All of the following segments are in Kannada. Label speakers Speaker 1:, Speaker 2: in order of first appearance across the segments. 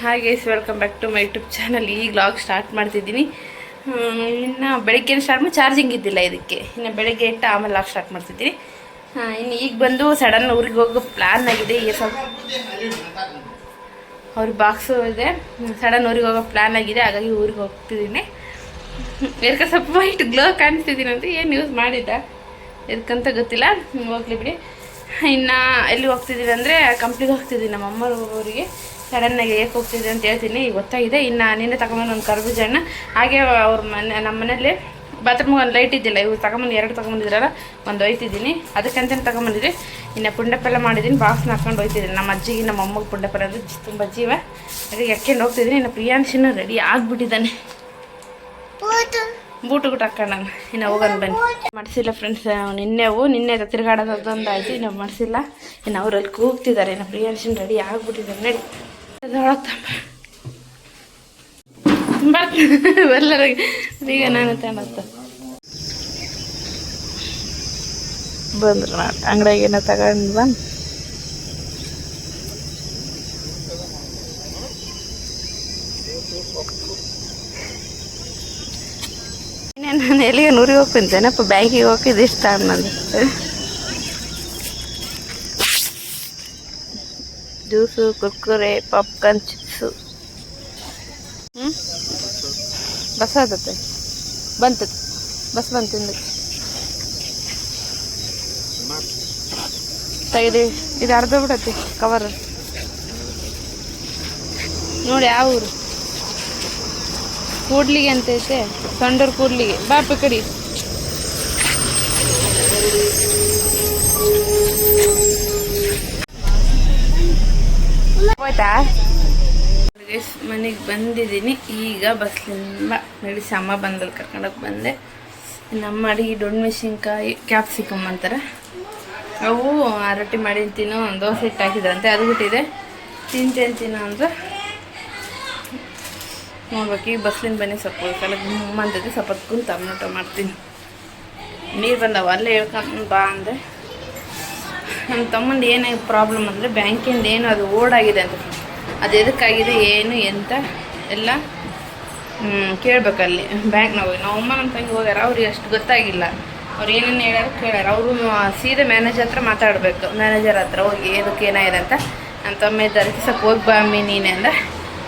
Speaker 1: ಹಾಗೆ welcome back to my YouTube channel ಈಗ ಲಾಗ್ ಸ್ಟಾರ್ಟ್ ಮಾಡ್ತಿದ್ದೀನಿ. ಇನ್ನು ಬೆಳಗ್ಗೆ ಸ್ಟಾರ್ಟ್ ಮಾಡಿ ಚಾರ್ಜಿಂಗ್ ಇದ್ದಿಲ್ಲ ಇದಕ್ಕೆ. ಇನ್ನು ಬೆಳಗ್ಗೆ ಇಟ್ಟು ಆಮೇಲೆ ಲಾಗ್ ಸ್ಟಾರ್ಟ್ ಮಾಡ್ತಿದ್ದೀನಿ. ಇನ್ನು ಈಗ ಬಂದು ಸಡನ್ ಊರಿಗೆ ಹೋಗೋ ಪ್ಲ್ಯಾನ್ ಆಗಿದೆ. ಈಗ ಸ್ವಲ್ಪ ಅವ್ರ ಬಾಕ್ಸು ಇದೆ. ಸಡನ್ ಊರಿಗೆ ಹೋಗೋ ಪ್ಲ್ಯಾನ್ ಆಗಿದೆ. ಹಾಗಾಗಿ ಊರಿಗೆ ಹೋಗ್ತಿದ್ದೀನಿ. ಎದಕ್ಕೆ ಸ್ವಲ್ಪ ವೈಟ್ ಗ್ಲೋ ಕಾಣಿಸ್ತಿದ್ದೀನಿ ಅಂತ ಏನು ಯೂಸ್ ಮಾಡಿದ್ದ? ಎದಕ್ಕಂತ ಗೊತ್ತಿಲ್ಲ. ಹೋಗ್ಲಿ ಬಿಡಿ. ಇನ್ನು ಎಲ್ಲಿ ಹೋಗ್ತಿದ್ದೀನಿ ಅಂದರೆ ಕಂಪ್ನಿಗೆ ಹೋಗ್ತಿದ್ದೀನಿ ನಮ್ಮ ಅಮ್ಮ ಊರಿಗೆ ಸಡನ್ನಾಗಿ ಏಕೆ ಹೋಗ್ತಿದ್ದೆ ಅಂತ ಹೇಳ್ತೀನಿ. ಈಗ ಗೊತ್ತಾಗಿದೆ. ಇನ್ನು ನಿನ್ನೆ ತಗೊಂಬಂದು ಒಂದು ಕರ್ಬೂಜ ಹಣ್ಣು. ಹಾಗೆ ಅವ್ರ ಮನೆ ನಮ್ಮ ಮನೇಲಿ ಬಾತ್ರೂಮ್ಗೆ ಒಂದು ಲೈಟ್ ಇದ್ದಿಲ್ಲ. ಇವು ತಗೊಂಬಂದು ಎರಡು ತಗೊಂಬಂದಿದ್ರಲ್ಲ ಒಂದು ಒಯ್ತಿದ್ದೀನಿ. ಅದಕ್ಕಂತಲೇ ತಗೊಂಬಂದಿದ್ದೆ ಇನ್ನು ಪುಂಡಪ್ಪೆಲ್ಲ ಮಾಡಿದ್ದೀನಿ ಬಾಕ್ಸ್ನ ಹಾಕೊಂಡು ಹೋಯ್ತಿದ್ದೀನಿ ನಮ್ಮ ಅಜ್ಜಿಗೆ ನಮ್ಮ ಅಮ್ಮಗೆ ಪುಂಡಪೆಲ್ಲ ಅಂದರೆ ತುಂಬ ಜೀವ. ಅದಕ್ಕೆ ಎಕ್ಕೊಂಡು ಹೋಗ್ತಿದ್ದೀನಿ ಇನ್ನು ಪ್ರಿಯಾಂಶಿನೂ ರೆಡಿ ಆಗಿಬಿಟ್ಟಿದ್ದಾನೆ. ಬೂಟು ಗುಟ್ಟು ಹಾಕೋಣ ನಾನು ಇನ್ನು ಹೋಗೋಣ ಬನ್ನಿ. ಮಾಡಿಸಿಲ್ಲ ಫ್ರೆಂಡ್ಸ್ ನಿನ್ನೆವು ನಿನ್ನೆ ತಿರುಗಾಡೋದೊಂದು ಆಯಿತು ಇನ್ನು ಮಾಡಿಸಿಲ್ಲ. ಇನ್ನು ಅವರಲ್ಲಿ ಕೂಗ್ತಿದ್ದಾರೆ ಇನ್ನು ಪ್ರಿಯಾಂಶಿನ ರೆಡಿ ಆಗಿಬಿಟ್ಟಿದ್ದಾರೆ ನಡಿ. ಈಗ ನಾನು ತಗೊಂಡತ್ತ ಬಂದ್ರು ಅಂಗಡಿಯಾಗ ಏನೋ ತಗೊಂಡು ಬಂದು ನಾನು ಎಲ್ಲಿಗೆ ನೂರಿಗೆ ಹೋಗ್ತಿದ್ದೇನಪ್ಪ ಬ್ಯಾಂಕಿಗೆ ಹೋಗಿದ್ದು ಇಷ್ಟ ನಂದು ಜ್ಯೂಸು ಕುರ್ಕುರೆ, ಪಾಪ್ಕಾರ್ನ್, ಚಿಪ್ಸು. ಹ್ಞೂ ಬಸ್ ಆದತ್ತೆ. ಬಂತು. ಬಸ್ ಬಂತು ತೆಗೆದು, ಇದು ಅರ್ಧ ಬಿಡತ್ತೆ ಕವರ್ ನೋಡಿ, ಯಾವ ಊರು? ಕೂಡ್ಲಿಗೆ ಅಂತ ಐತೆ, ಸಂಡೂರು ಕೂಡ್ಲಿಗೆ. ಬಾಪ ಕಡಿ. ಹೋಯ್ತಾ ಮನೆಗೆ ಬಂದಿದ್ದೀನಿ. ಈಗ ಬಸ್ಲಿಂದ ನಡೆಸಿ ಸಮ ಬಂದಲ್ಲಿ ಕರ್ಕೊಂಡೋಗಿ ಬಂದೆ. ನಮ್ಮ ಅಡಿಗೆ ಡೊಣ್ಣ ಮೆಣಸಿನ್ಕಾಯಿ ಕ್ಯಾಪ್ಸಿಕಮ್ ಅಂತಾರೆ. ಅವು ಆ ರೊಟ್ಟಿ ಮಾಡಿ ತಿನ್ನೋ ದೋಸೆ ಹಿಟ್ಟು ಹಾಕಿದ್ರಂತೆ. ಅದು ಬಿಟ್ಟಿದೆ. ತಿಂತೇನೆ ತಿನ್ನೋ ಅಂದ್ರೆ ನೋಡ್ಬೇಕು. ಈಗ ಬಸ್ಲಿಂದ ಬನ್ನಿ ಸ್ವಲ್ಪ ಕಾಲ ಗುಮ್ಮ ಸ್ವಲ್ಪ ಕುಂತು ಮಾಡ್ತೀನಿ. ನೀರು ಬಂದವ? ಅಲ್ಲೇ ಹೇಳ್ಕೊಂಡು ಬಾ ಅಂದೆ. ನಮ್ಮ ತಮ್ಮಂದು ಏನಾಗಿ ಪ್ರಾಬ್ಲಮ್ ಅಂದರೆ ಬ್ಯಾಂಕಿಂದ ಏನು ಅದು ಓಡಾಗಿದೆ ಅಂತ ಅದು ಎದಕ್ಕಾಗಿದೆ, ಏನು, ಎಂತ ಎಲ್ಲ ಕೇಳಬೇಕಲ್ಲಿ ಬ್ಯಾಂಕ್ನಾಗ ಹೋಗಿ ನಾವು ಅಮ್ಮ ನಮ್ಮ ತಂಗಿ ಹೋಗ್ಯಾರ, ಅವ್ರಿಗೆ ಅಷ್ಟು ಗೊತ್ತಾಗಿಲ್ಲ. ಅವ್ರು ಏನೇನು ಹೇಳ್ಯಾರ ಕೇಳ್ಯಾರ. ಅವರು ಸೀದಾ ಮ್ಯಾನೇಜರ್ ಹತ್ರ ಮಾತಾಡಬೇಕು. ಮ್ಯಾನೇಜರ್ ಹತ್ರ ಹೋಗಿ ಎದಕ್ಕೆ ಏನಾಗಿದೆ ಅಂತ. ನಮ್ಮ ತಮ್ಮ ಇದ್ದಾರೆ ಸ್ವಲ್ಪ ಹೋಗಿ ಬಾ ಅಮ್ಮಿ ನೀನೆ ಅಂದ.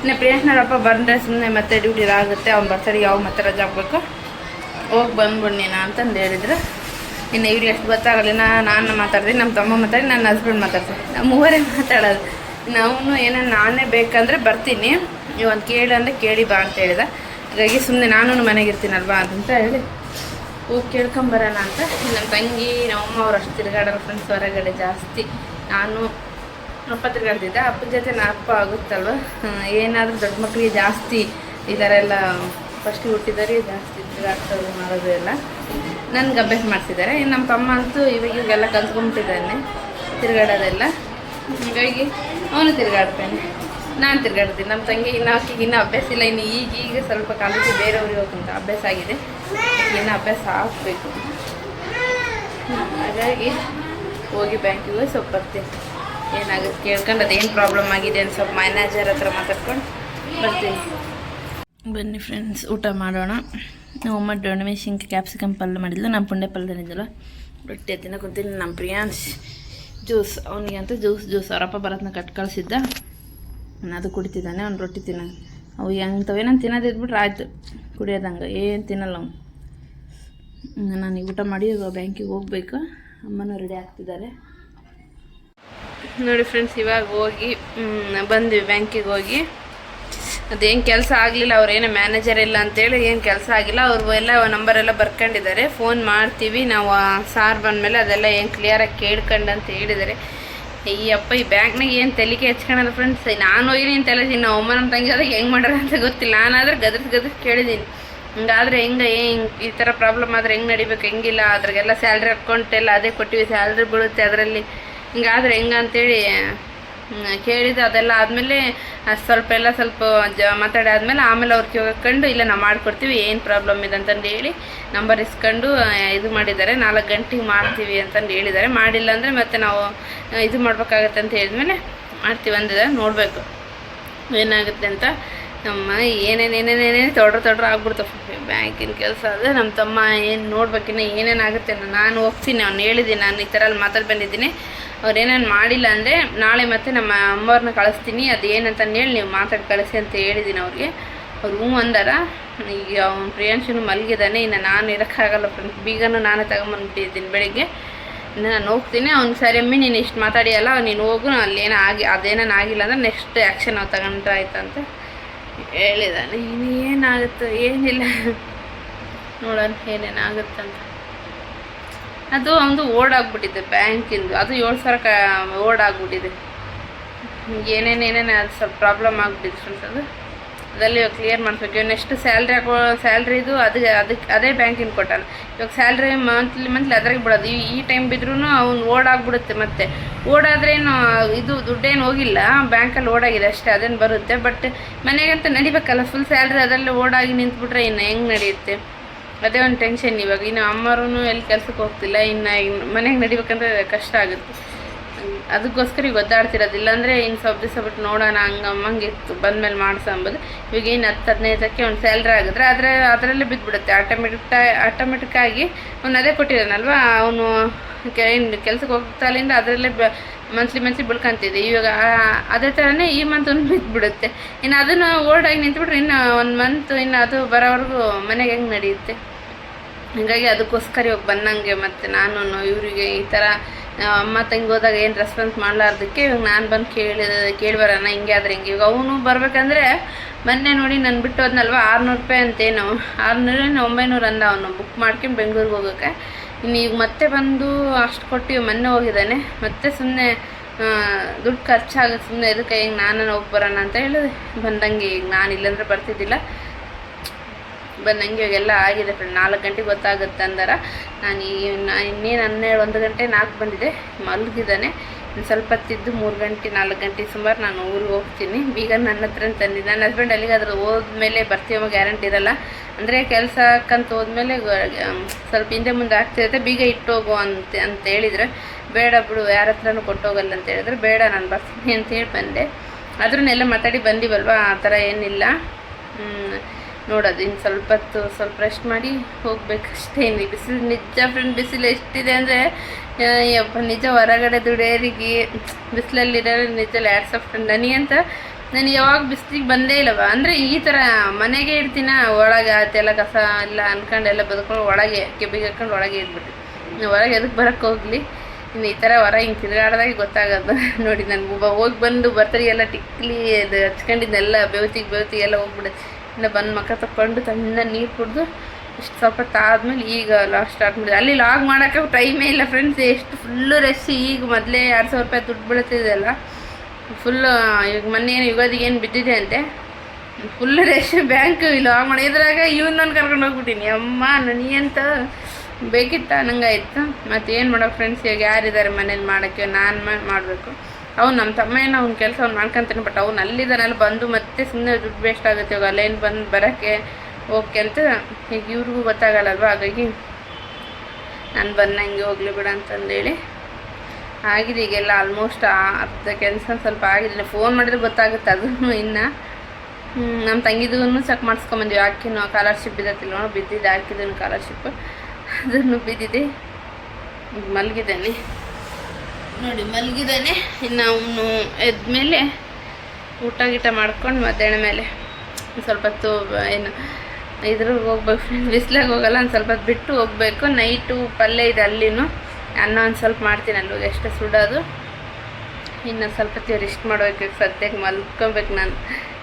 Speaker 1: ಇನ್ನು ಪ್ರಿಯಾಂಕ್ನವ್ರಪ್ಪ ಬಂದರೆ ಸುಮ್ಮನೆ ಮತ್ತೆ ಡ್ಯೂಟಿ ಆಗುತ್ತೆ. ಅವ್ನು ಬರ್ತಾರೆ ಯಾವ ಮತ್ತೆ ರಜೆ ಹಾಕ್ಬೇಕು. ಹೋಗಿ ಬಂದ್ಬಿಡಿ ನೀನು ಅಂತಂದು ಹೇಳಿದ್ರು. ಇನ್ನು ಇವ್ರು ಎಷ್ಟು ಗೊತ್ತಾಗಲ್ಲ, ನಾ- ನಾನು ಮಾತಾಡ್ತೀನಿ ನಮ್ಮ ತಮ್ಮ ಮಾತಾಡಿ ನನ್ನ ಹಸ್ಬೆಂಡ್ ಮಾತಾಡ್ತೀನಿ ನಮ್ಮ ಮೂವರೇ ಮಾತಾಡೋದು. ನಾವು ಏನೋ ನಾನೇ ಬೇಕಂದರೆ ಬರ್ತೀನಿ. ನೀವು ಒಂದು ಕೇಳಿ ಅಂದರೆ ಕೇಳಿ ಬಾ ಅಂತ ಹೇಳಿದ. ಹಾಗಾಗಿ ಸುಮ್ಮನೆ ನಾನು ಮನೆಗೆ ಇರ್ತೀನಲ್ವಾ ಅಂತ ಹೇಳಿ. ಹೋಗಿ ಕೇಳ್ಕೊಂಬರೋಣ ಅಂತ. ನಮ್ಮ ತಂಗಿ, ನಮ್ಮಮ್ಮ ಅವ್ರು ಅಷ್ಟು ತಿರುಗಾಡೋರು ಫ್ರೆಂಡ್ಸ್ ಹೊರಗಡೆ ಜಾಸ್ತಿ. ನಾನು ಅಪ್ಪ ತಿರುಗಾಡ್ತಿದ್ದೆ. ಅಪ್ಪನ ಜೊತೆ ನಾ ಅಪ್ಪ ಆಗುತ್ತಲ್ವ? ಏನಾದರೂ ದೊಡ್ಡ ಮಕ್ಕಳಿಗೆ ಜಾಸ್ತಿ ಈ ಥರ ಎಲ್ಲ ಫಸ್ಟಿಗೆ ಹುಟ್ಟಿದರೆ ಜಾಸ್ತಿ ತಿರುಗಾಡ್ಸೋದು ಮಾಡೋದು ಎಲ್ಲ. ನನ್ಗೆ ಅಭ್ಯಾಸ ಮಾಡ್ತಿದ್ದಾರೆ. ಇನ್ನು ನಮ್ಮ ತಮ್ಮ ಅಂತೂ ಇವಾಗ ಇವಾಗೆಲ್ಲ ಕಲ್ತ್ಕೊಂಬಿಟ್ಟಿದ್ದಾನೆ, ತಿರುಗಾಡೋದೆಲ್ಲ. ಹೀಗಾಗಿ ಅವನು ತಿರುಗಾಡ್ತಾನೆ. ನಾನು ತಿರ್ಗಾಡ್ತೀನಿ. ನಮ್ಮ ತಂಗಿ ಇನ್ನು ಆಕೆಗೆ ಇನ್ನೂ ಅಭ್ಯಾಸ ಇಲ್ಲ. ಇನ್ನು ಈಗೀಗ ಈಗ ಸ್ವಲ್ಪ ಕಾಲೇಜಿಗೆ ಬೇರೆಯವ್ರಿಗೆ ಹೋಗ್ತಂತ ಅಭ್ಯಾಸ ಆಗಿದೆ. ಇನ್ನು ಅಭ್ಯಾಸ ಆಗಬೇಕು. ಹಾಗಾಗಿ ಹೋಗಿ ಬ್ಯಾಂಕಿಗೆ ಸ್ವಲ್ಪ ಬರ್ತೀನಿ ಏನಾಗುತ್ತೆ ಕೇಳ್ಕೊಂಡು ಅದೇನು ಪ್ರಾಬ್ಲಮ್ ಆಗಿದೆ ಅಂತ ಸ್ವಲ್ಪ ಮ್ಯಾನೇಜರ್ ಹತ್ರ ಮಾತಾಡ್ಕೊಂಡು ಬರ್ತೀನಿ. ಬನ್ನಿ ಫ್ರೆಂಡ್ಸ್ ಊಟ ಮಾಡೋಣ. ನಾವು ಅಮ್ಮ ಡೊಣಮೆಣಸಿನ್ಕಾಯಿ ಕ್ಯಾಪ್ಸಿಕಮ್ ಪಲ್ಯ ಮಾಡಿದ್ಲು. ನಮ್ಮ ಪುಂಡೆ ಪಲ್ಯ ತಿಂದಿದ್ದಲ್ಲ ರೊಟ್ಟಿ ತಿನ್ನ ಕುಂತೀನಿ ನಮ್ಮ ಪ್ರಿಯಾಂಶ್ ಜ್ಯೂಸ್ ಅವನಿಗೆ ಅಂತ ಜ್ಯೂಸ್ ಜ್ಯೂಸ್ ಅವರಪ್ಪ ಬರತ್ನ ಕಟ್ ಕಳಿಸಿದ್ದ. ನಾನು ಅದು ಕುಡಿತಿದ್ದಾನೆ, ಅವ್ನು ರೊಟ್ಟಿ ತಿನ್ನ ಅವು ಎಂಥವೇನಂತ ಏನಂತ ತಿನ್ನೋದಿದ್ಬಿಟ್ರೆ ಆಯ್ತು. ಕುಡಿಯೋದಂಗೆ. ಏನು ತಿನ್ನಲ್ಲ ಅವನು. ನಾನು ಊಟ ಮಾಡಿ ಬ್ಯಾಂಕಿಗೆ ಹೋಗ್ಬೇಕು. ಅಮ್ಮನೂ ರೆಡಿ ಆಗ್ತಿದ್ದಾರೆ. ನೋಡಿ ಫ್ರೆಂಡ್ಸ್ ಇವಾಗ ಹೋಗಿ ಬಂದ್ವಿ ಬ್ಯಾಂಕಿಗೆ ಹೋಗಿ. ಅದೇನು ಕೆಲಸ ಆಗಲಿಲ್ಲ ಅವ್ರೇನು ಮ್ಯಾನೇಜರ್ ಇಲ್ಲ ಅಂತೇಳಿ ಏನು ಕೆಲಸ ಆಗಿಲ್ಲ. ಅವ್ರು ಎಲ್ಲ ನಂಬರ್ ಎಲ್ಲ ಬರ್ಕೊಂಡಿದ್ದಾರೆ. ಫೋನ್ ಮಾಡ್ತೀವಿ. ನಾವು ಸಾರ್ ಬಂದಮೇಲೆ ಅದೆಲ್ಲ ಏನು ಕ್ಲಿಯರಾಗಿ ಕೇಳ್ಕೊಂಡು ಅಂತ ಹೇಳಿದ್ದಾರೆ. ಈ ಅಪ್ಪ ಈ ಬ್ಯಾಂಕ್ನಾಗ ಏನು ತಲಿಕೆ ಹೆಚ್ಕೊಳಲ್ಲ ಫ್ರೆಂಡ್ಸ್ ನಾನು ಹೋಗಿ ನೀನು ತಲೆದೀನಿ ನಾವು ಅಮ್ಮ ನಮ್ಮ ತಂಗಿ ಅದಾಗ ಹೆಂಗೆ ಮಾಡೋರ ಅಂತ ಗೊತ್ತಿಲ್ಲ. ನಾನಾದ್ರೆ ಗದ್ರ ಗದ್ರ ಕೇಳಿದ್ದೀನಿ ಹಿಂಗಾದ್ರೆ ಹೆಂಗೆ ಹೆಂಗೆ ಈ ಥರ ಪ್ರಾಬ್ಲಮ್ ಆದರೆ ಹೆಂಗೆ ನಡಿಬೇಕು? ಹೆಂಗಿಲ್ಲ? ಅದ್ರಾಗೆಲ್ಲ ಸ್ಯಾಲ್ರಿ ಅಕೌಂಟ್ ಎಲ್ಲ ಅದೇ ಕೊಟ್ಟಿವಿ. ಸ್ಯಾಲ್ರಿ ಬೀಳುತ್ತೆ ಅದರಲ್ಲಿ. ಹಿಂಗಾದ್ರೆ ಹೆಂಗೆ ಅಂತೇಳಿ ಹ್ಮ್, ಕೇಳಿದ್ದು ಅದೆಲ್ಲ ಆದಮೇಲೆ ಸ್ವಲ್ಪ ಎಲ್ಲ ಸ್ವಲ್ಪ ಜ ಮಾತಾಡಿ ಆದಮೇಲೆ ಆಮೇಲೆ ಅವ್ರು ಕೇಳ್ಕೊಂಡು ಇಲ್ಲ ನಾವು ಮಾಡಿಕೊಡ್ತೀವಿ ಏನು ಪ್ರಾಬ್ಲಮ್ ಇದೆ? ಅಂತಂದು ಹೇಳಿ ನಂಬರ್ ಇಸ್ಕೊಂಡು ಇದು ಮಾಡಿದ್ದಾರೆ. ನಾಲ್ಕು ಗಂಟೆಗೆ ಮಾಡ್ತೀವಿ ಅಂತಂದು ಹೇಳಿದ್ದಾರೆ. ಮಾಡಿಲ್ಲ ಅಂದರೆ ಮತ್ತೆ ನಾವು ಇದು ಮಾಡಬೇಕಾಗತ್ತೆ ಅಂತ ಹೇಳಿದ್ಮೇಲೆ ಮಾಡ್ತೀವಿ ಅಂದಿದ್ದಾರೆ ನೋಡಬೇಕು. ಏನಾಗುತ್ತೆ ಅಂತ ನಮ್ಮ ಏನೇನು ಏನೇನು ಏನೇನು ತೊಡ್ರ ತೊಡ್ರ ಆಗ್ಬಿಡ್ತಾವೆ ಬ್ಯಾಂಕಿನ ಕೆಲಸ ಆದರೆ ನಮ್ಮ ತಮ್ಮ ಏನು ನೋಡ್ಬೇಕಿನ್ನ ಏನೇನಾಗುತ್ತೆ ನಾನು ಹೋಗ್ತೀನಿ. ಅವ್ನು ಹೇಳಿದ್ದೀನಿ ನಾನು ಈ ಥರ ಅಲ್ಲಿ ಮಾತಾಡಿ ಬಂದಿದ್ದೀನಿ ಅವ್ರು ಏನೇನು ಮಾಡಿಲ್ಲ ಅಂದರೆ ನಾಳೆ ಮತ್ತೆ ನಮ್ಮ ಅಮ್ಮವ್ರನ್ನ ಕಳಿಸ್ತೀನಿ, ಅದು ಏನಂತ ಹೇಳಿ ನೀವು ಮಾತಾಡಿ ಕಳಿಸಿ ಅಂತ ಹೇಳಿದ್ದೀನಿ ಅವ್ರಿಗೆ. ಅವ್ರು ಹ್ಞೂ ಅಂದಾರ. ಈಗ ಅವ್ನು ಪ್ರಿಯಾಂಶನು ಮಲಗಿದ್ದಾನೆ ಇನ್ನು ನಾನು ಇರೋಕ್ಕಾಗಲ್ಲ ಫ್ರೆಂಡ್ಸ್ ಬೀಗನೂ ನಾನೇ ತಗೊಂಬಂದ್ಬಿಟ್ಟಿದ್ದೀನಿ ಬೆಳಿಗ್ಗೆ. ಇನ್ನು ನಾನು ಹೋಗ್ತೀನಿ. ಅವ್ನು ಸರಿ ಅಮ್ಮಿ, ನೀನು ಇಷ್ಟು ಮಾತಾಡಿಯಲ್ಲ, ನೀನು ಹೋಗು ಅಲ್ಲಿ ಏನೋ ಆಗಿ, ಅದೇನೇನು ಆಗಿಲ್ಲ ಅಂದ್ರೆ ನೆಕ್ಸ್ಟ್ ಆ್ಯಕ್ಷನ್ ನಾವು ತಗೊಂಡ್ರೆ ಆಯ್ತು ಅಂತ ಹೇಳಿದಾನೆ. ಇನ್ನು ಏನಾಗುತ್ತೆ ಏನಿಲ್ಲ. ನೋಡೋಣ ಏನೇನಾಗುತ್ತಂತ. ಅದು ಒಂದು ಓಡಾಗ್ಬಿಟ್ಟಿದೆ ಬ್ಯಾಂಕಿಂದು. ಅದು ಏಳು ಸಾವಿರ ಕ ಓಡಾಗ್ಬಿಟ್ಟಿದೆ ಏನೇನು ಏನೇನು ಅದು ಸ್ವಲ್ಪ ಪ್ರಾಬ್ಲಮ್ ಆಗಿಬಿಟ್ಟಿದೆ ಫ್ರೆಂಡ್ಸ್ ಅದು. ಅದರಲ್ಲಿ ಇವಾಗ ಕ್ಲಿಯರ್ ಮಾಡಿಸ್ಬೇಕು. ಇವಾಗ ನೆಕ್ಸ್ಟ್ ಸ್ಯಾಲ್ರಿ ಹಾಕೋ ಸ್ಯಾಲ್ರಿದು ಅದು, ಅದಕ್ಕೆ, ಅದೇ ಬ್ಯಾಂಕಿಂದ ಕೊಟ್ಟಾನ ಇವಾಗ ಸ್ಯಾಲ್ರಿ ಮಂತ್ಲಿ ಮಂತ್ಲಿ ಅದ್ರಾಗೆ ಬಿಡೋದು. ಈ ಟೈಮ್ ಬಿದ್ರೂ ಅವ್ನು ಓಡಾಗ್ಬಿಡುತ್ತೆ ಮತ್ತೆ. ಓಡಾದ್ರೇನು ಇದು ದುಡ್ಡೇನು ಹೋಗಿಲ್ಲ. ಬ್ಯಾಂಕಲ್ಲಿ ಓಡಾಗಿದೆ ಅಷ್ಟೇ, ಅದೇನು ಬರುತ್ತೆ. ಬಟ್ ಮನೆಗಂತ ನಡಿಬೇಕಲ್ಲ. ಫುಲ್ ಸ್ಯಾಲ್ರಿ ಅದರಲ್ಲಿ ಓಡಾಗಿ ನಿಂತ್ಬಿಟ್ರೆ ಇನ್ನು ಹೆಂಗೆ ನಡೆಯುತ್ತೆ? ಅದೇ ಒಂದು ಟೆನ್ಷನ್ ಇವಾಗ. ಇನ್ನು ಅಮ್ಮರೂ ಎಲ್ಲಿ ಕೆಲಸಕ್ಕೆ ಹೋಗ್ತಿಲ್ಲ, ಇನ್ನು ಮನೆಗೆ ನಡಿಬೇಕಂದ್ರೆ ಕಷ್ಟ ಆಗುತ್ತೆ. ಅದಕ್ಕೋಸ್ಕರ ಈಗ ಗೊತ್ತಾಡ್ತಿರೋದಿಲ್ಲ ಅಂದರೆ ಇನ್ನು ಸ್ವಲ್ಪ ದಿವಸ ಬಿಟ್ಟು ನೋಡೋಣ, ಹಂಗೆ ಅಮ್ಮಂಗಿತ್ತು ಬಂದಮೇಲೆ ಮಾಡಿಸೋ ಅಂಬೋದು. ಇವಾಗ ಏನು ಹತ್ತು, ಹದಿನೈದಕ್ಕೆ ಒಂದು ಸ್ಯಾಲ್ರಿ ಆಗಿದ್ರೆ ಆದರೆ ಅದರಲ್ಲೇ ಬಿದ್ದುಬಿಡುತ್ತೆ ಆಟೋಮೆಟಿಕ್ ಆಟೋಮೆಟಿಕ್ಕಾಗಿ ಅವ್ನು ಅದೇ ಕೊಟ್ಟಿದ್ದಾನಲ್ವ? ಅವನು ಏನು ಕೆಲ್ಸಕ್ಕೆ ಹೋಗ್ತಾಲಿಂದ ಅದರಲ್ಲೇ ಬ ಮಂತ್ಲಿ ಮಂತ್ಲಿ ಬಿಡ್ಕೊಂತಿದ್ದೆ ಇವಾಗ ಅದೇ ಥರನೇ ಈ ಮಂತ್ ಒಂದು ಬಿದ್ದುಬಿಡುತ್ತೆ ಇನ್ನು ಅದನ್ನು ಓಲ್ಡಾಗಿ ನಿಂತ್ಬಿಟ್ರೆ ಇನ್ನು ಒಂದು ಮಂತ್ ಇನ್ನು ಅದು ಬರೋವರೆಗೂ ಮನೆಗೆ ಹೆಂಗೆ ನಡೆಯುತ್ತೆ? ಹಾಗಾಗಿ ಅದಕ್ಕೋಸ್ಕರ ಇವಾಗ ಬಂದಂಗೆ ಮತ್ತು ನಾನು ಇವರಿಗೆ ಈ ಥರ ಅಮ್ಮ ತಂಗಿ ಹೋದಾಗ ಏನು ರೆಸ್ಪಾನ್ಸ್ ಮಾಡಲಾರ್ದಕ್ಕೆ ಇವಾಗ ನಾನು ಬಂದು ಕೇಳಿ ಕೇಳಿ ಬರೋಣ ಹಿಂಗೆ ಆದರೆ ಹಿಂಗೆ. ಇವಾಗ ಅವನು ಬರಬೇಕಂದ್ರೆ ಮೊನ್ನೆ ನೋಡಿ ನಾನು ಬಿಟ್ಟು ಹೋದ್ನಲ್ವ? ಆರುನೂರು ರೂಪಾಯಿ ಅಂತೇನು. ಆರುನೂರೇನು ಒಂಬೈನೂರು ಅಂದ ಅವನು. ಬುಕ್ ಮಾಡ್ಕೊಂಡು ಬೆಂಗಳೂರಿಗೆ ಹೋಗೋಕ್ಕೆ. ಇನ್ನು ಈಗ ಮತ್ತೆ ಬಂದು ಅಷ್ಟು ಕೊಟ್ಟು ಮೊನ್ನೆ ಹೋಗಿದ್ದಾನೆ. ಮತ್ತೆ ಸುಮ್ಮನೆ ದುಡ್ಡು ಖರ್ಚಾಗುತ್ತೆ ಸುಮ್ಮನೆ ಎದಕ್ಕೆ ಈಗ ನಾನು ಹೋಗಿ ಬರೋಣ ಅಂತ ಹೇಳಿ ಬಂದಂಗೆ ಈಗ ನಾನು ಇಲ್ಲಂದ್ರೆ ಬರ್ತಿದ್ದಿಲ್ಲ. ಬಂದಂಗೆ ಇವಾಗೆಲ್ಲ ಆಗಿದೆ ಫ್ರೆಂಡ್. ನಾಲ್ಕು ಗಂಟೆಗೆ ಗೊತ್ತಾಗುತ್ತೆ ಅಂದಾರ. ನಾನು ಈ, ನಾ- ಇನ್ನೇನು ಹನ್ನೆರಡು, ಒಂದು ಗಂಟೆ ನಾಲ್ಕು ಬಂದಿದೆ. ಮಲಗಿದ್ದಾನೆ. ಸ್ವಲ್ಪ ಹೊತ್ತಿದ್ದು, ಮೂರು ಗಂಟೆ, ನಾಲ್ಕು ಗಂಟೆ ಸುಮಾರು ನಾನು ಊರಿಗೆ ಹೋಗ್ತೀನಿ. ಬೀಗ ನನ್ನ ಹತ್ರ ತಂದಿದ್ದೆ ನನ್ನ ಹಸ್ಬೆಂಡ್ ಅಲ್ಲಿಗೆ ಅದ್ರ ಹೋದ್ಮೇಲೆ ಬರ್ತೀವೋ ಗ್ಯಾರಂಟಿ ಇರಲ್ಲ. ಅಂದರೆ ಕೆಲಸಕ್ಕಂತ ಹೋದ್ಮೇಲೆ ಸ್ವಲ್ಪ ಹಿಂದೆ ಮುಂದೆ ಆಗ್ತಿರುತ್ತೆ ಬೀಗ ಇಟ್ಟೋಗು ಅಂತ ಅಂತ ಹೇಳಿದ್ರೆ. ಬೇಡ ಬಿಡು, ಯಾರ ಹತ್ರನೂ ಕೊಟ್ಟೋಗಲ್ಲ ಅಂತ ಹೇಳಿದ್ರೆ. ಬೇಡ, ನಾನು ಬರ್ತೀನಿ ಅಂತ ಹೇಳಿ ಬಂದೆ. ಅದ್ರನ್ನೆಲ್ಲ ಮಾತಾಡಿ ಬಂದಿವಲ್ವ? ಆ ಥರ ಏನಿಲ್ಲ. ನೋಡೋದು, ಇನ್ನು ಸ್ವಲ್ಪ ಹೊತ್ತು ಸ್ವಲ್ಪ ರೆಸ್ಟ್ ಮಾಡಿ ಹೋಗ್ಬೇಕಷ್ಟೇ ಇನ್ನು ಬಿಸಿಲು ನಿಜ ಫ್ರೆಂಡ್ ಬಿಸಿಲು ಎಷ್ಟಿದೆ ಅಂದರೆ ಯಪ್ಪ ನಿಜ ಹೊರಗಡೆ ದುಡಿಯೋರಿಗೆ ಬಿಸಿಲಲ್ಲಿರೋ ನಿಜ ಲ್ಯಾಟ್ಸ್ ಆಫ್ ಫ್ರೆಂಡ್ ನನಗಂತ, ನಾನು ಯಾವಾಗ ಬಿಸಿಲಿಗೆ ಬಂದೇ ಇಲ್ಲವ. ಅಂದರೆ ಈ ಥರ ಮನೆಗೆ ಇರ್ತೀನ, ಒಳಗೆ ಆತೆಲ್ಲ ಕಸ ಎಲ್ಲ ಅಂದ್ಕೊಂಡು ಎಲ್ಲ ಬದುಕೊಂಡು ಒಳಗೆ, ಕೆಬ್ಬಿಗೆ ಹಾಕೊಂಡು ಒಳಗೆ ಇದ್ಬಿಟ್ಟು. ಹೊರಗೆ ಎದಕ್ಕೆ ಬರೋಕ್ಕೆ ಹೋಗಲಿ? ಇನ್ನು ಈ ಥರ ಹೊರ ಹಿಂಗೆ ತಿರುಗಾಡ್ದಾಗ ಗೊತ್ತಾಗೋದು. ನೋಡಿ ನಾನು ಹೋಗಿ ಬಂದು ಬರ್ತಾರೆ ಎಲ್ಲ ಟಿಕ್ಲಿ, ಅದು ಹಚ್ಕೊಂಡಿದ್ದೆಲ್ಲ ಬೆವತಿಗೆ ಬೆವತಿಗೆಲ್ಲ ಹೋಗ್ಬಿಡುತ್ತೆ. ಇನ್ನು ಬಂದು ಮಕ್ಕ ತಕ್ಕೊಂಡು ತಣ್ಣ ನೀರು ಕುಡಿದು ಇಷ್ಟು ಸ್ವಲ್ಪ ಆದ್ಮೇಲೆ ಈಗ ಲಾಗ್ ಸ್ಟಾರ್ಟ್ ಮಾಡಿದೆ. ಅಲ್ಲಿ ಲಾಗ್ ಮಾಡೋಕ್ಕೆ ಟೈಮೇ ಇಲ್ಲ ಫ್ರೆಂಡ್ಸ್ ಎಷ್ಟು ಫುಲ್ಲು ರಶ್ ಈಗ ಮೊದಲೇ ಎರಡು ಸಾವಿರ ರೂಪಾಯಿ ದುಡ್ಡು ಬೀಳ್ತಿದೆಯಲ್ಲ ಫುಲ್ಲು ಈಗ ಮೊನ್ನೆ ಏನು ಯುಗಾದಿಗೆ ಏನು ಬಿದ್ದಿದೆ ಅಂತೆ. ಫುಲ್ ರಶ್ ಬ್ಯಾಂಕ್ ಲಾಗ್ ಮಾಡಿ, ಇದ್ರಾಗ ಇವನನ್ನು ಕರ್ಕೊಂಡು ಹೋಗ್ಬಿಟ್ಟಿನಿ. ಅಮ್ಮ ನನಗಂತ ಬೇಕಿತ್ತ? ನಂಗಾಯ್ತು. ಮತ್ತು ಏನು ಮಾಡೋಕೆ ಫ್ರೆಂಡ್ಸ್ ಇವಾಗ ಯಾರಿದ್ದಾರೆ ಮನೇಲಿ ಮಾಡೋಕ್ಕೆ? ನಾನು ಮಾಡಬೇಕು. ಅವ್ನು ನಮ್ಮ ತಮ್ಮ ಏನೋ ಅವ್ನ ಕೆಲಸ ಅವ್ನು ಮಾಡ್ಕೊಂತಾನೆ ಬಟ್ ಅವ್ನು ಅಲ್ಲಿದ್ದಾನಲ್ಲಿ ಬಂದು ಮತ್ತೆ ಸುಮ್ಮನೆ ದುಡ್ಡು ವೇಸ್ಟ್ ಆಗುತ್ತೆ. ಇವಾಗ ಅಲ್ಲೇನು ಬಂದು ಬರೋಕ್ಕೆ ಓಕೆ ಅಂತ ಈಗ ಇವ್ರಿಗೂ ಗೊತ್ತಾಗಲ್ಲಲ್ವ? ಹಾಗಾಗಿ ನಾನು ಬಂದಂಗೆ ಹೋಗ್ಲಿ ಬಿಡ ಅಂತಂದೇಳಿ. ಆಗಿದೆ, ಈಗೆಲ್ಲ ಆಲ್ಮೋಸ್ಟ್ ಅರ್ಧ ಕೆಲಸ ಸ್ವಲ್ಪ ಆಗಿದೆ. ಫೋನ್ ಮಾಡಿದ್ರೆ ಗೊತ್ತಾಗುತ್ತೆ ಅದನ್ನು ಇನ್ನು. ನಮ್ಮ ತಂಗಿದೂ ಚೆಕ್ ಮಾಡಿಸ್ಕೊಂಬಂದ್ವಿ. ಹಾಕಿನೂ ಕಾಲರ್ಶಿಪ್ ಬಿದ್ದತ್ತಿಲ್ಲ ಬಿದ್ದಿದ್ದು ಹಾಕಿದನು ಸ್ಕಾಲರ್ಶಿಪ್ ಅದನ್ನು ಬಿದ್ದಿದೆ. ಮಲಗಿದ್ದಾನೆ. ನೋಡಿ ಮಲಗಿದ್ದಾನೆ ಇನ್ನು ಅವನು ಎದ್ಮೇಲೆ ಊಟ ಗೀಟ ಮಾಡ್ಕೊಂಡು ಮಧ್ಯಾಹ್ನ ಮೇಲೆ ಸ್ವಲ್ಪ ಹೊತ್ತು ಏನು, ಇದ್ರಿಗೆ ಹೋಗ್ಬೇಕು, ಬಿಸ್ಲಾಗ ಹೋಗಲ್ಲ, ಒಂದು ಸ್ವಲ್ಪ ಹೊತ್ತು ಬಿಟ್ಟು ಹೋಗಬೇಕು. ನೈಟು ಪಲ್ಯ ಇದೆ ಅಲ್ಲಿನೂ. ಅನ್ನ ಒಂದು ಸ್ವಲ್ಪ ಮಾಡ್ತೀನಿ ಅಲ್ಲಿ ಎಷ್ಟು ಸುಡೋದು. ಇನ್ನು ಸ್ವಲ್ಪ ಹೊತ್ತು ರೆಸ್ಟ್ ಮಾಡಬೇಕು ಸದ್ಯಕ್ಕೆ ಮಲ್ಕೊಬೇಕು ನಾನು.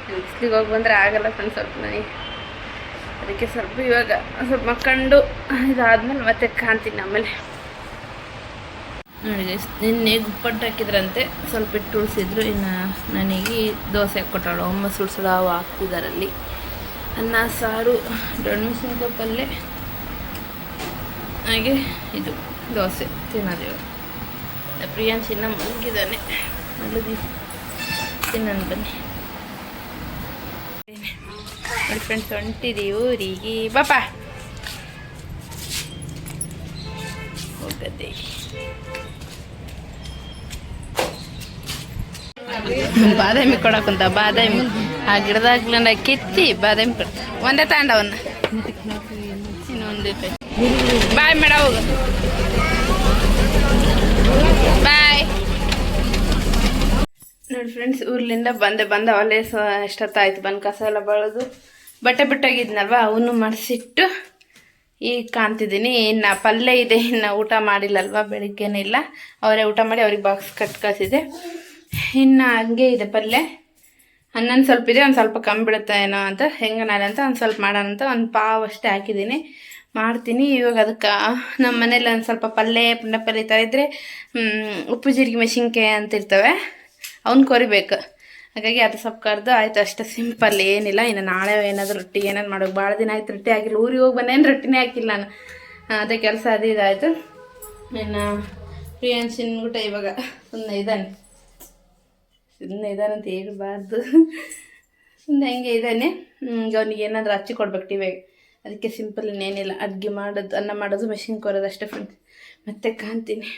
Speaker 1: ಬಿಸಿಲಿಗೆ ಹೋಗಿ ಬಂದರೆ ಆಗಲ್ಲ ಫ್ರೆಂಡ್ ಸ್ವಲ್ಪ ನನಗೆ. ಅದಕ್ಕೆ ಸ್ವಲ್ಪ ಇವಾಗ ಸ್ವಲ್ಪ ಮಕ್ಕಂಡು ಇದಾದ್ಮೇಲೆ ಮತ್ತೆ ಕಾಣ್ತೀನಿ ಆಮೇಲೆ. ನೋಡಿ ಗೈಸ್ ನಿನ್ನೆ ಉಪ್ಪಟ್ಟು ಹಾಕಿದ್ರಂತೆ. ಸ್ವಲ್ಪ ಇಟ್ಟು ಉಳಿಸಿದ್ರು. ಇನ್ನು ನನಗೆ ದೋಸೆ ಹಾಕ್ಕೊಟ್ಟಾಳು ಅಮ್ಮ ಸುಳ್ಸುಳ ಅವು ಹಾಕ್ತಿದಾರಲ್ಲಿ. ಅನ್ನ, ಸಾರು ದೊಣ್ಣಮೆಣಸಿನ್ಕಾಯಿ ಪಲ್ಯ ಹಾಗೆ ಇದು ದೋಸೆ ತಿನ್ನೋದು ಪ್ರಿಯಾಂಶ ಇನ್ನ ಮಲಗಿದ್ದಾನೆ. ಮಲಗಿ ತಿನ್ನೋಣ ಬನ್ನಿ. ಫ್ರೆಂಡ್ಸ್ ಹೊಂಟಿದೀವಿ ಊರಿಗೆ. ಬಾಪ ಬಾದಾಮಿ ಕೊಡಕ್ಕಂತ ಬಾದಾಮಿ. ಆ ಗಿಡದಾಗ್ಲಂಡ ಕಿತ್ತಿ ಬಾದಾಮಿ ಕೊಡ ಒಂದೇ ತಾಂಡವನ್ನ ಬಾಯ್ ಮೇಡ ಹೋಗು ಬಾಯ್ ನೋಡಿ ಫ್ರೆಂಡ್ಸ್ ಊರ್ಲಿಂದ ಬಂದೆ, ಬಂದ ಅವಲೇ ಎಷ್ಟೊತ್ತಾಯ್ತು, ಬಂದು ಕಸ ಎಲ್ಲ ಬಳಿದು ಬಟ್ಟೆ ಬಿಟ್ಟೋಗಿದ್ನಲ್ವ, ಅವನು ಮಡಿಸಿಟ್ಟು ಈಗ ಕಾಣ್ತಿದ್ದೀನಿ. ಇನ್ನು ಪಲ್ಯ ಇದೆ, ಇನ್ನು ಊಟ ಮಾಡಿಲ್ಲಲ್ವ, ಬೆಳಿಗ್ಗೆನೇ ಇಲ್ಲ. ಅವರೇ ಊಟ ಮಾಡಿ, ಅವ್ರಿಗೆ ಬಾಕ್ಸ್ ಕಟ್ ಕಳಿಸಿದೆ ಇನ್ನು ಹಂಗೆ ಇದೆ ಪಲ್ಯ ಹನ್ನೊಂದು ಸ್ವಲ್ಪ ಇದೆ, ಒಂದು ಸ್ವಲ್ಪ ಕಮ್ಮಿ ಬಿಡುತ್ತೆ ಏನೋ ಅಂತ. ಹೆಂಗೆ ಅಂತ ಒಂದು ಸ್ವಲ್ಪ ಮಾಡೋಣ ಅಂತ ಒಂದು ಪಾವ್ ಅಷ್ಟೇ ಹಾಕಿದ್ದೀನಿ. ಮಾಡ್ತೀನಿ. ಇವಾಗ ಅದಕ್ಕೆ ನಮ್ಮ ಮನೇಲಿ ಒಂದು ಸ್ವಲ್ಪ ಪಲ್ಯ ಪುಂಡ ಪಲ್ಯ ಥರ ಇದ್ದರೆ ಉಪ್ಪು ಜೀರಿಗೆ ಮೆಣಸಿನ್ಕಾಯಿ ಅಂತ ಇರ್ತವೆ. ಅವ್ನ ಕೊರಿಬೇಕು. ಹಾಗಾಗಿ ಅದು ಸ್ವಲ್ಪ ಕರೆದು ಆಯಿತು ಅಷ್ಟೇ. ಸಿಂಪಲ್ ಏನಿಲ್ಲ. ಇನ್ನು ನಾಳೆ ಏನಾದರೂ ರೊಟ್ಟಿ ಏನಾದ್ರು ಮಾಡೋದು ಭಾಳ ದಿನ ಆಯ್ತು. ರೊಟ್ಟಿ ಆಗಿಲ್ಲ. ಊರಿಗೆ ಹೋಗಿ ಬಂದೇನು ರೊಟ್ಟಿನೇ ಹಾಕಿಲ್ಲ ನಾನು. ಅದೇ ಕೆಲಸ ಅದು ಇದಾಯಿತು ಇನ್ನು ಪ್ರಿಯಾನ್ಸಿನ ಊಟ ಇವಾಗ ಸುಮ್ಮನೆ ಇದ್ದಾನೆ ಸುಮ್ಮನೆ ಇದಾನಂತ ಹೇಳ್ಬಾರ್ದು. ಸುಮ್ಮನೆ ಹಂಗೆ ಇದ್ದಾನೆ ಈಗ ಅವನಿಗೆ ಏನಾದರೂ ಹಚ್ಚಿ ಕೊಡ್ಬೇಕು ಟಿವಿಗೆ ಅದಕ್ಕೆ ಸಿಂಪಲ್ ಇನ್ನೇನಿಲ್ಲ ಅಡುಗೆ ಮಾಡೋದು, ಅನ್ನ ಮಾಡೋದು ಮೆಷಿನ್ ಕೊರೋದು ಅಷ್ಟೇ ಫ್ರೆಂಡ್ಸ್ ಮತ್ತೆ ಕಾಣ್ತೀನಿ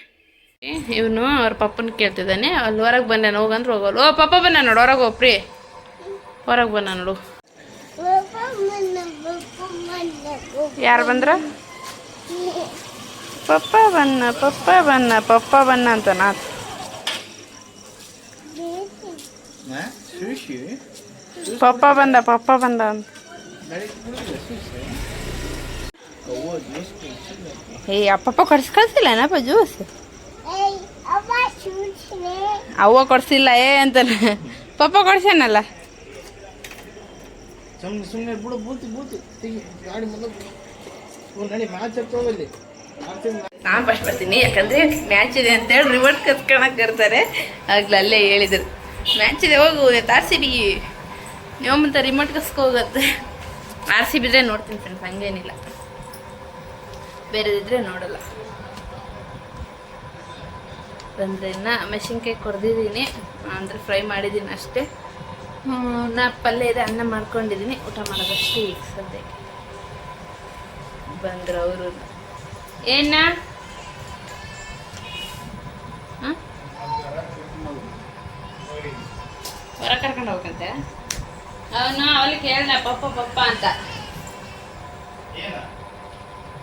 Speaker 1: ಇವನು ಅವ್ರ ಪಪ್ಪನ ಕೇಳ್ತಿದ್ದಾನೆ. ಅಲ್ಲಿ ಹೊರಗೆ ಬಂದೆ ಹೋಗಂದ್ರೆ ಹೋಗಲ್ಲ. ಓ, ಪಪ್ಪ ಬನ್ನ ನೋಡು, ಹೊರಗೆ ಹೋಗ್ರಿ ಹೊರಗೆ ಬನ್ನ ನೋಡು. ಯಾರು ಬಂದ್ರ? ಪಪ್ಪ ಬನ್ನ ಪಪ್ಪ ಬನ್ನ ಪಪ್ಪ ಬನ್ನ ಅಂತ ನಾ ಪಪ್ಪ ಬಂದ ಪಪ್ಪ ಬಂದ. ಏ ಅಪ್ಪಪ್ಪ ಕೊಡ್ಸಿ ಕಳ್ಸಿಲ್ಲನಪ್ಪ ಜ್ಯೂಸ್ ಅವ್ವ ಕೊಡ್ಸಿಲ್ಲ ಏ ಅಂತಾನೆ ಪಪ್ಪ ಕೊಡ್ಸೇನಲ್ಲ
Speaker 2: ಸುಮ್ಮನೆ ಸುಮ್ಮನೆ ಬಿಡು ಬೂತಿ ಬೂತಿ. ಗಾಡಿ ಮ್ಯಾಚ್ ಹತ್ತೋಗಲ್ಲಿ
Speaker 1: ನಾನು ಫಸ್ಟ್ ಬರ್ತೀನಿ ಯಾಕಂದರೆ ಮ್ಯಾಚ್ ಇದೆ ಅಂತೇಳಿ ರಿವರ್ಟ್ ಕತ್ಕೊಳಕ್ಕೆ ಇರ್ತಾರೆ ಆಗ್ಲೇ ಅಲ್ಲೇ ಹೇಳಿದ್ರು. ಮ್ಯಾಚ್ ಇದೆ ಹೋಗು ಆರ್ ಸಿ ಬಿ ಮತ್ತೆ ರಿಮೋಟ್ ಕಸ್ಕೋಗತ್ತೆ ಆರ್ ಸಿ ಬಿದ್ರೆ ನೋಡ್ತೀನಿ ಫ್ರೆಂಡ್ಸ್ ಹಂಗೇನಿಲ್ಲ. ಬೇರೆದಿದ್ರೆ ನೋಡಲ್ಲ. ಅಂದರೆ ಇನ್ನು ಮೆಣಸಿನ್ಕಾಯಿ ಕೊಡ್ದಿದ್ದೀನಿ. ಅಂದರೆ ಫ್ರೈ ಮಾಡಿದ್ದೀನಿ ಅಷ್ಟೇ. ನಾ ಪಲ್ಯ ಇದೆ, ಅನ್ನ ಮಾಡ್ಕೊಂಡಿದ್ದೀನಿ. ಊಟ ಮಾಡೋದಷ್ಟೇ ಈಗ ಸದ್ಯಕ್ಕೆ. ಬಂದ್ರು ಅವರು. ಏನ? ಕರ್ಕೊಂಡು ಹೋಗ್ಕಂತೆ ಅವನು ಅವಳಿಗೆ ಕೇಳಿದೆ ಪಪ್ಪ ಪಪ್ಪ ಅಂತ.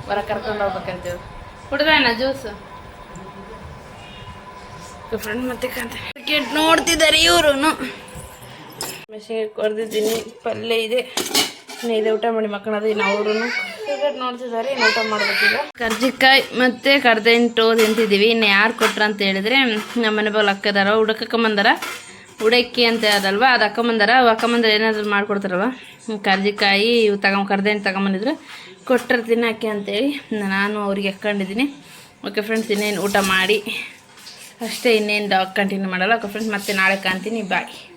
Speaker 1: ಹೊರ ಕರ್ಕೊಂಡು ಹೋಗ್ಬೇಕಂತೀವಿ ಕುಡ್ದಣ್ಣ ಜ್ಯೂಸ್. ಫ್ರೆಂಡ್ ಮತ್ತೆ ಕಂತೆ ಕ್ರಿಕೆಟ್ ನೋಡ್ತಿದ್ದಾರೆ ಇವರು ಮೆಷಿಗೆ ಕೊಡ್ದಿದ್ದೀನಿ ಪಲ್ಯ ಇದೆ. ಇದೆ ಊಟ ಮಾಡಿ ಮಕ್ಕಳದು ಇನ್ನು ಅವರು ಕ್ರಿಕೆಟ್ ನೋಡ್ತಿದ್ದಾರೆ ಇನ್ನು ಊಟ ಮಾಡ್ಬೇಕೀಗ ಕರ್ಜಿಕಾಯಿ ಮತ್ತೆ ಟೋ ತಿಂತಿದ್ದೀವಿ. ಇನ್ನು ಯಾರು ಕೊಟ್ರ ಅಂತ ಹೇಳಿದ್ರೆ ನಮ್ಮ ಮನೆ ಬಾಗಿಲು ಅಕ್ಕದಾರ ಹುಡಕಕ್ಕಂಬಂದಾರ ಉಡಕ್ಕಿ ಅಂತ ಅದಲ್ವಾ? ಅದು ಹಾಕೊಂಬಂದಾರ ಅವು ಹಾಕೊಂಬಂದ್ರೆ ಏನಾದರೂ ಮಾಡ್ಕೊಡ್ತಾರಲ್ವ? ಹ್ಮ್, ಕರ್ಜಿಕಾಯಿ ಇವು ತಗೊಂಬ ಕರ್ದೇನು ತಗೊಂಬಂದಿದ್ರು. ಕೊಟ್ಟರೆ ಅಕ್ಕಿ ಅಂತೇಳಿ ನಾನು ಅವ್ರಿಗೆ ಹಾಕ್ಕೊಂಡಿದ್ದೀನಿ ಓಕೆ ಫ್ರೆಂಡ್ಸ್ ಇನ್ನೇನು ಊಟ ಮಾಡಿ? ಅಷ್ಟೇ ಇನ್ನೇನು ಕಂಟಿನ್ಯೂ ಮಾಡಲ್ಲ. ಓಕೆ ಫ್ರೆಂಡ್ಸ್ ಮತ್ತೆ ನಾಳೆ ಕಾಣ್ತೀನಿ. ಬಾಯ್